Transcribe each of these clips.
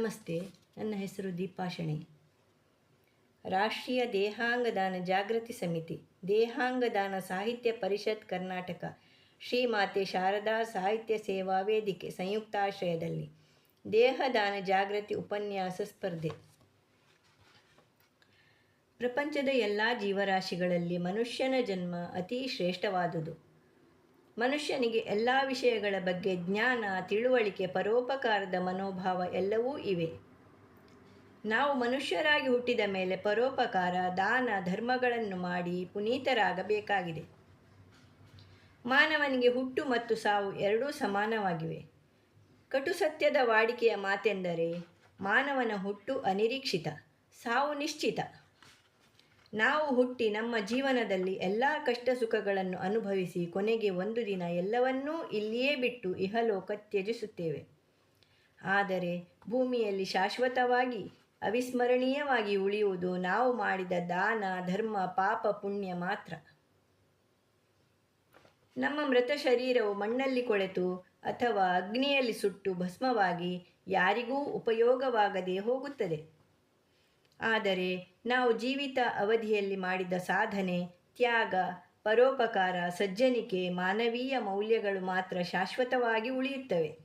ನಮಸ್ತೆ. ನನ್ನ ಹೆಸರು ದೀಪಾಶಣಿ ರಾಷ್ಟ್ರೀಯ ದೇಹಾಂಗದಾನ ಜಾಗೃತಿ ಸಮಿತಿ ದೇಹಾಂಗದಾನ ಸಾಹಿತ್ಯ ಪರಿಷತ್ ಕರ್ನಾಟಕ ಶ್ರೀಮಾತೆ ಶಾರದಾ ಸಾಹಿತ್ಯ ಸೇವಾ ವೇದಿಕೆ ಸಂಯುಕ್ತಾಶ್ರಯದಲ್ಲಿ ದೇಹದಾನ ಜಾಗೃತಿ ಉಪನ್ಯಾಸ ಸ್ಪರ್ಧೆ. ಪ್ರಪಂಚದ ಎಲ್ಲ ಜೀವರಾಶಿಗಳಲ್ಲಿ ಮನುಷ್ಯನ ಜನ್ಮ ಅತಿ ಶ್ರೇಷ್ಠವಾದುದು. ಮನುಷ್ಯನಿಗೆ ಎಲ್ಲ ವಿಷಯಗಳ ಬಗ್ಗೆ ಜ್ಞಾನ, ತಿಳುವಳಿಕೆ, ಪರೋಪಕಾರದ ಮನೋಭಾವ ಎಲ್ಲವೂ ಇವೆ. ನಾವು ಮನುಷ್ಯರಾಗಿ ಹುಟ್ಟಿದ ಮೇಲೆ ಪರೋಪಕಾರ, ದಾನ, ಧರ್ಮಗಳನ್ನು ಮಾಡಿ ಪುನೀತರಾಗಬೇಕಾಗಿದೆ. ಮಾನವನಿಗೆ ಹುಟ್ಟು ಮತ್ತು ಸಾವು ಎರಡೂ ಸಮಾನವಾಗಿವೆ. ಕಟು ಸತ್ಯದ ವಾಡಿಕೆಯ ಮಾತೆಂದರೆ ಮಾನವನ ಹುಟ್ಟು ಅನಿರೀಕ್ಷಿತ, ಸಾವು ನಿಶ್ಚಿತ. ನಾವು ಹುಟ್ಟಿ ನಮ್ಮ ಜೀವನದಲ್ಲಿ ಎಲ್ಲ ಕಷ್ಟ ಸುಖಗಳನ್ನು ಅನುಭವಿಸಿ ಕೊನೆಗೆ ಒಂದು ದಿನ ಎಲ್ಲವನ್ನೂ ಇಲ್ಲಿಯೇ ಬಿಟ್ಟು ಇಹಲೋಕ ತ್ಯಜಿಸುತ್ತೇವೆ. ಆದರೆ ಭೂಮಿಯಲ್ಲಿ ಶಾಶ್ವತವಾಗಿ ಅವಿಸ್ಮರಣೀಯವಾಗಿ ಉಳಿಯುವುದು ನಾವು ಮಾಡಿದ ದಾನ, ಧರ್ಮ, ಪಾಪ, ಪುಣ್ಯ ಮಾತ್ರ. ನಮ್ಮ ಮೃತ ಶರೀರವು ಮಣ್ಣಲ್ಲಿ ಕೊಳೆತು ಅಥವಾ ಅಗ್ನಿಯಲ್ಲಿ ಸುಟ್ಟು ಭಸ್ಮವಾಗಿ ಯಾರಿಗೂ ಉಪಯೋಗವಾಗದೇ ಹೋಗುತ್ತದೆ. ಆದರೆ ನಾವು ಜೀವಿತ ಅವಧಿಯಲ್ಲಿ ಮಾಡಿದ ಸಾಧನೆ, ತ್ಯಾಗ, ಪರೋಪಕಾರ, ಸಜ್ಜನಿಕೆ, ಮಾನವೀಯ ಮೌಲ್ಯಗಳು ಮಾತ್ರ ಶಾಶ್ವತವಾಗಿ ಉಳಿಯುತ್ತವೆ.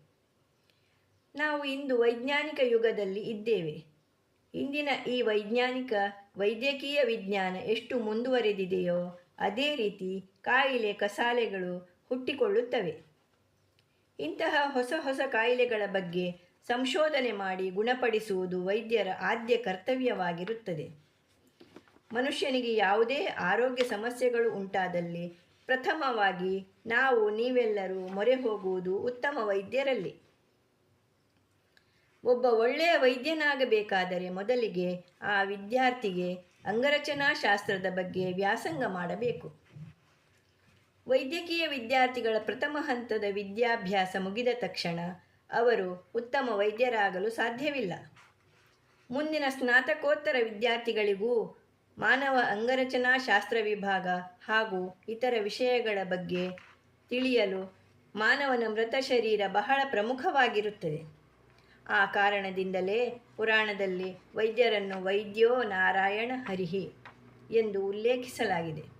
ನಾವು ಇಂದು ವೈಜ್ಞಾನಿಕ ಯುಗದಲ್ಲಿ ಇದ್ದೇವೆ. ಇಂದಿನ ಈ ವೈಜ್ಞಾನಿಕ, ವೈದ್ಯಕೀಯ ವಿಜ್ಞಾನ ಎಷ್ಟು ಮುಂದುವರೆದಿದೆಯೋ, ಅದೇ ರೀತಿ ಕಾಯಿಲೆ, ಕಸಾಲೆಗಳು ಹುಟ್ಟಿಕೊಳ್ಳುತ್ತವೆ. ಇಂತಹ ಹೊಸ ಹೊಸ ಕಾಯಿಲೆಗಳ ಬಗ್ಗೆ ಸಂಶೋಧನೆ ಮಾಡಿ ಗುಣಪಡಿಸುವುದು ವೈದ್ಯರ ಆದ್ಯ ಕರ್ತವ್ಯವಾಗಿರುತ್ತದೆ. ಮನುಷ್ಯನಿಗೆ ಯಾವುದೇ ಆರೋಗ್ಯ ಸಮಸ್ಯೆಗಳು ಉಂಟಾದಲ್ಲಿ ಪ್ರಥಮವಾಗಿ ನಾವು ನೀವೆಲ್ಲರೂ ಮೊರೆ ಹೋಗುವುದು ಉತ್ತಮ ವೈದ್ಯರಲ್ಲಿ. ಒಬ್ಬ ಒಳ್ಳೆಯ ವೈದ್ಯನಾಗಬೇಕಾದರೆ ಮೊದಲಿಗೆ ಆ ವಿದ್ಯಾರ್ಥಿಗೆ ಅಂಗರಚನಾ ಶಾಸ್ತ್ರದ ಬಗ್ಗೆ ವ್ಯಾಸಂಗ ಮಾಡಬೇಕು. ವೈದ್ಯಕೀಯ ವಿದ್ಯಾರ್ಥಿಗಳ ಪ್ರಥಮ ಹಂತದ ವಿದ್ಯಾಭ್ಯಾಸ ಮುಗಿದ ತಕ್ಷಣ ಅವರು ಉತ್ತಮ ವೈದ್ಯರಾಗಲು ಸಾಧ್ಯವಿಲ್ಲ. ಮುಂದಿನ ಸ್ನಾತಕೋತ್ತರ ವಿದ್ಯಾರ್ಥಿಗಳಿಗೂ ಮಾನವ ಅಂಗರಚನಾ ಶಾಸ್ತ್ರ ವಿಭಾಗ ಹಾಗೂ ಇತರ ವಿಷಯಗಳ ಬಗ್ಗೆ ತಿಳಿಯಲು ಮಾನವನ ಮೃತ ಶರೀರ ಬಹಳ ಪ್ರಮುಖವಾಗಿರುತ್ತದೆ. ಆ ಕಾರಣದಿಂದಲೇ ಪುರಾಣದಲ್ಲಿ ವೈದ್ಯರನ್ನು ವೈದ್ಯೋ ನಾರಾಯಣ ಹರಿಹಿ ಎಂದು ಉಲ್ಲೇಖಿಸಲಾಗಿದೆ.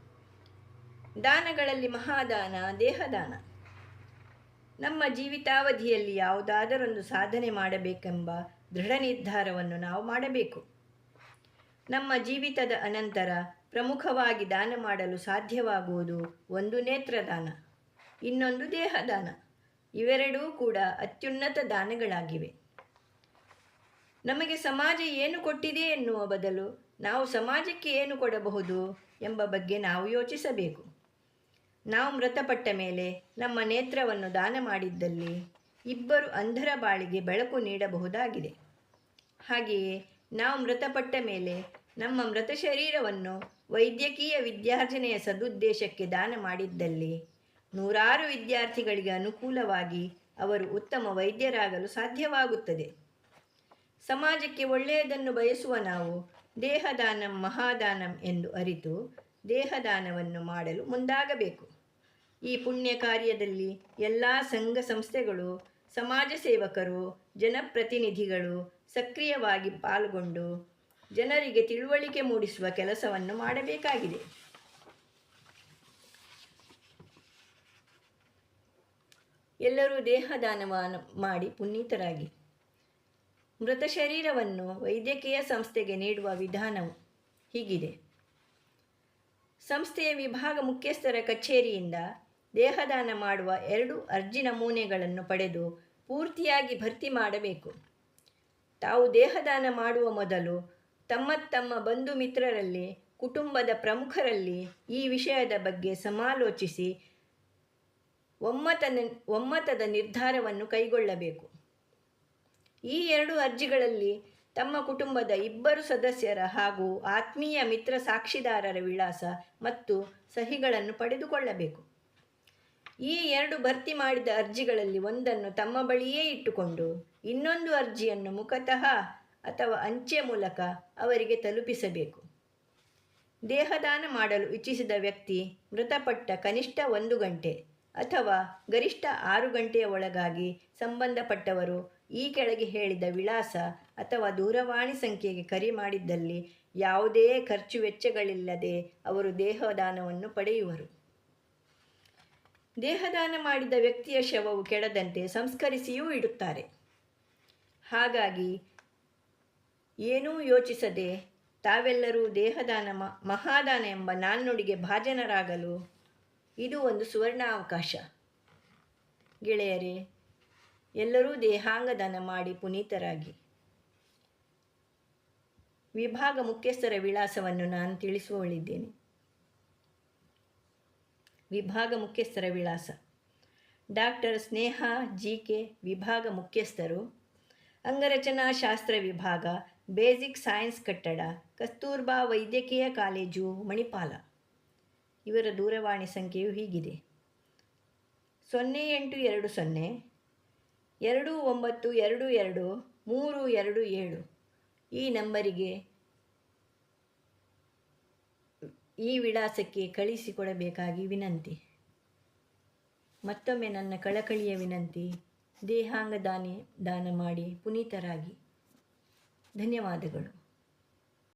ದಾನಗಳಲ್ಲಿ ಮಹಾದಾನ, ದೇಹದಾನ. ನಮ್ಮ ಜೀವಿತಾವಧಿಯಲ್ಲಿ ಯಾವುದಾದರೊಂದು ಸಾಧನೆ ಮಾಡಬೇಕೆಂಬ ದೃಢ ನಿರ್ಧಾರವನ್ನು ನಾವು ಮಾಡಬೇಕು. ನಮ್ಮ ಜೀವಿತದ ಅನಂತರ ಪ್ರಮುಖವಾಗಿ ದಾನ ಮಾಡಲು ಸಾಧ್ಯವಾಗುವುದು ಒಂದು ನೇತ್ರದಾನ, ಇನ್ನೊಂದು ದೇಹದಾನ. ಇವೆರಡೂ ಕೂಡ ಅತ್ಯುನ್ನತ ದಾನಗಳಾಗಿವೆ. ನಮಗೆ ಸಮಾಜ ಏನು ಕೊಟ್ಟಿದೆ ಎನ್ನುವ ಬದಲು ನಾವು ಸಮಾಜಕ್ಕೆ ಏನು ಕೊಡಬಹುದು ಎಂಬ ಬಗ್ಗೆ ನಾವು ಯೋಚಿಸಬೇಕು. ನಾವು ಮೃತಪಟ್ಟ ಮೇಲೆ ನಮ್ಮ ನೇತ್ರವನ್ನು ದಾನ ಮಾಡಿದ್ದಲ್ಲಿ ಇಬ್ಬರು ಅಂಧರ ಬಾಳಿಗೆ ಬೆಳಕು ನೀಡಬಹುದಾಗಿದೆ. ಹಾಗೆಯೇ ನಾವು ಮೃತಪಟ್ಟ ಮೇಲೆ ನಮ್ಮ ಮೃತ ಶರೀರವನ್ನು ವೈದ್ಯಕೀಯ ವಿದ್ಯಾರ್ಜನೆಯ ಸದುದ್ದೇಶಕ್ಕೆ ದಾನ ಮಾಡಿದ್ದಲ್ಲಿ ನೂರಾರು ವಿದ್ಯಾರ್ಥಿಗಳಿಗೆ ಅನುಕೂಲವಾಗಿ ಅವರು ಉತ್ತಮ ವೈದ್ಯರಾಗಲು ಸಾಧ್ಯವಾಗುತ್ತದೆ. ಸಮಾಜಕ್ಕೆ ಒಳ್ಳೆಯದನ್ನು ಬಯಸುವ ನಾವು ದೇಹದಾನಂ ಮಹಾದಾನಂ ಎಂದು ಅರಿತು ದೇಹದಾನವನ್ನು ಮಾಡಲು ಮುಂದಾಗಬೇಕು. ಈ ಪುಣ್ಯ ಕಾರ್ಯದಲ್ಲಿ ಎಲ್ಲ ಸಂಘ ಸಂಸ್ಥೆಗಳು, ಸಮಾಜ ಸೇವಕರು, ಜನಪ್ರತಿನಿಧಿಗಳು ಸಕ್ರಿಯವಾಗಿ ಪಾಲ್ಗೊಂಡು ಜನರಿಗೆ ತಿಳುವಳಿಕೆ ಮೂಡಿಸುವ ಕೆಲಸವನ್ನು ಮಾಡಬೇಕಾಗಿದೆ. ಎಲ್ಲರೂ ದೇಹದಾನ ಮಾಡಿ ಪುನೀತರಾಗಿ. ಮೃತ ಶರೀರವನ್ನು ವೈದ್ಯಕೀಯ ಸಂಸ್ಥೆಗೆ ನೀಡುವ ವಿಧಾನವು ಹೀಗಿದೆ. ಸಂಸ್ಥೆಯ ವಿಭಾಗ ಮುಖ್ಯಸ್ಥರ ಕಚೇರಿಯಿಂದ ದೇಹದಾನ ಮಾಡುವ ಎರಡು ಅರ್ಜಿ ನಮೂನೆಗಳನ್ನು ಪಡೆದು ಪೂರ್ತಿಯಾಗಿ ಭರ್ತಿ ಮಾಡಬೇಕು. ತಾವು ದೇಹದಾನ ಮಾಡುವ ಮೊದಲು ತಮ್ಮ ತಮ್ಮ ಬಂಧು ಮಿತ್ರರಲ್ಲಿ, ಕುಟುಂಬದ ಪ್ರಮುಖರಲ್ಲಿ ಈ ವಿಷಯದ ಬಗ್ಗೆ ಸಮಾಲೋಚಿಸಿ ಒಮ್ಮತ ಒಮ್ಮತದ ನಿರ್ಧಾರವನ್ನು ಕೈಗೊಳ್ಳಬೇಕು. ಈ ಎರಡು ಅರ್ಜಿಗಳಲ್ಲಿ ತಮ್ಮ ಕುಟುಂಬದ ಇಬ್ಬರು ಸದಸ್ಯರ ಹಾಗೂ ಆತ್ಮೀಯ ಮಿತ್ರ ಸಾಕ್ಷಿದಾರರ ವಿಳಾಸ ಮತ್ತು ಸಹಿಗಳನ್ನು ಪಡೆದುಕೊಳ್ಳಬೇಕು. ಈ ಎರಡು ಭರ್ತಿ ಮಾಡಿದ ಅರ್ಜಿಗಳಲ್ಲಿ ಒಂದನ್ನು ತಮ್ಮ ಬಳಿಯೇ ಇಟ್ಟುಕೊಂಡು, ಇನ್ನೊಂದು ಅರ್ಜಿಯನ್ನು ಮುಖತಃ ಅಥವಾ ಅಂಚೆ ಮೂಲಕ ಅವರಿಗೆ ತಲುಪಿಸಬೇಕು. ದೇಹದಾನ ಮಾಡಲು ಇಚ್ಛಿಸಿದ ವ್ಯಕ್ತಿ ಮೃತಪಟ್ಟ ಕನಿಷ್ಠ ಒಂದು ಗಂಟೆ ಅಥವಾ ಗರಿಷ್ಠ ಆರು ಗಂಟೆಯ ಒಳಗಾಗಿ ಸಂಬಂಧಪಟ್ಟವರು ಈ ಕೆಳಗೆ ಹೇಳಿದ ವಿಳಾಸ ಅಥವಾ ದೂರವಾಣಿ ಸಂಖ್ಯೆಗೆ ಕರೆ ಮಾಡಿದ್ದಲ್ಲಿ ಯಾವುದೇ ಖರ್ಚು ವೆಚ್ಚಗಳಿಲ್ಲದೆ ಅವರು ದೇಹದಾನವನ್ನು ಪಡೆಯುವರು. ದೇಹದಾನ ಮಾಡಿದ ವ್ಯಕ್ತಿಯ ಶವವು ಕೆಡದಂತೆ ಸಂಸ್ಕರಿಸಿಯೂ ಇಡುತ್ತಾರೆ. ಹಾಗಾಗಿ ಏನೂ ಯೋಚಿಸದೆ ತಾವೆಲ್ಲರೂ ದೇಹದಾನ ಮಹಾದಾನ ಎಂಬ ನಾಣ್ಣುಡಿಗೆ ಭಾಜನರಾಗಲು ಇದು ಒಂದು ಸುವರ್ಣ ಅವಕಾಶ ಗೆಳೆಯರೇ, ಎಲ್ಲರೂ ದೇಹಾಂಗದಾನ ಮಾಡಿ ಪುನೀತರಾಗಿ. ವಿಭಾಗ ಮುಖ್ಯಸ್ಥರ ವಿಳಾಸವನ್ನು ನಾನು ತಿಳಿಸುವಳಿದ್ದೇನೆ ವಿಭಾಗ ಮುಖ್ಯಸ್ಥರ ವಿಳಾಸ. ಡಾಕ್ಟರ್ ಸ್ನೇಹ ಜಿ ಕೆ ವಿಭಾಗ ಮುಖ್ಯಸ್ಥರು, ಅಂಗರಚನಾ ಶಾಸ್ತ್ರ ವಿಭಾಗ, ಬೇಸಿಕ್ ಸೈನ್ಸ್ ಕಟ್ಟಡ, ಕಸ್ತೂರ್ಬಾ ವೈದ್ಯಕೀಯ ಕಾಲೇಜು, ಮಣಿಪಾಲ. ಇವರ ದೂರವಾಣಿ ಸಂಖ್ಯೆಯು ಹೀಗಿದೆ. ಸೊನ್ನೆ ಎಂಟು ಎರಡು ಸೊನ್ನೆ, ಎರಡು ಒಂಬತ್ತು ಎರಡು ಎರಡು ಮೂರು ಎರಡು ಏಳು. ಈ ನಂಬರಿಗೆ ಈ ವಿಳಾಸಕ್ಕೆ ಕಳಿಸಿಕೊಡಬೇಕಾಗಿ ವಿನಂತಿ. ಮತ್ತೊಮ್ಮೆ ನನ್ನ ಕಳಕಳಿಯ ವಿನಂತಿ ದೇಹಾಂಗ ದಾನಿ ದಾನ ಮಾಡಿ ಪುನೀತರಾಗಿ. ಧನ್ಯವಾದಗಳು.